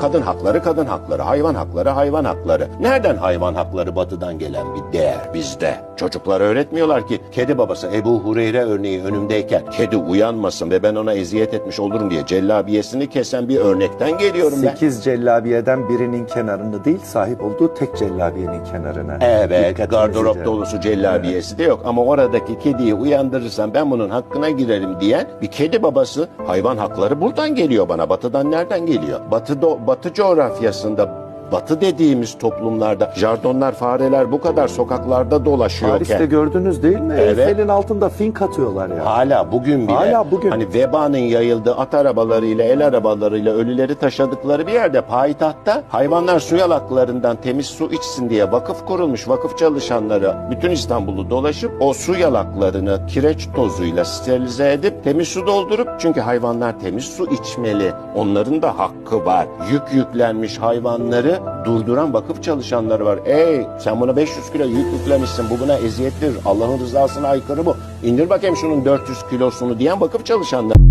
Kadın hakları kadın hakları, hayvan hakları hayvan hakları. Nereden hayvan hakları batıdan gelen bir değer bizde? Çocuklara öğretmiyorlar ki kedi babası Ebu Hureyre örneği önümdeyken kedi uyanmasın ve ben ona eziyet etmiş olurum diye cellabiyesini kesen bir örnekten geliyorum ben. Sekiz cellabiyeden birinin kenarını değil sahip olduğu tek cellabiyenin kenarına. Evet, Dikkatinizi gardırop dolusu cellabiyesi de yok ama oradaki kediyi uyandırırsam ben bunun hakkına girerim diyen bir kedi babası hayvan hakları buradan geliyor bana. Batıdan nereden geliyor? Batı, batı coğrafyasında Batı dediğimiz toplumlarda jardonlar, fareler bu kadar sokaklarda dolaşıyorken Paris'te gördünüz değil mi? Evet. Eyfel'in altında fink atıyorlar ya. Hala bugün bile Hala bugün. hani vebanın yayıldığı at arabalarıyla el arabalarıyla ölüleri taşıdıkları bir yerde payitahtta hayvanlar su yalaklarından temiz su içsin diye vakıf kurulmuş. Vakıf çalışanları bütün İstanbul'u dolaşıp o su yalaklarını kireç tozuyla sterilize edip temiz su doldurup çünkü hayvanlar temiz su içmeli. Onların da hakkı var. Yük yüklenmiş hayvanları durduran vakıf çalışanları var. Ey sen buna 500 kilo yük yüklemişsin bu buna eziyettir. Allah'ın rızasına aykırı bu. İndir bakayım şunun 400 kilosunu diyen vakıf çalışanları.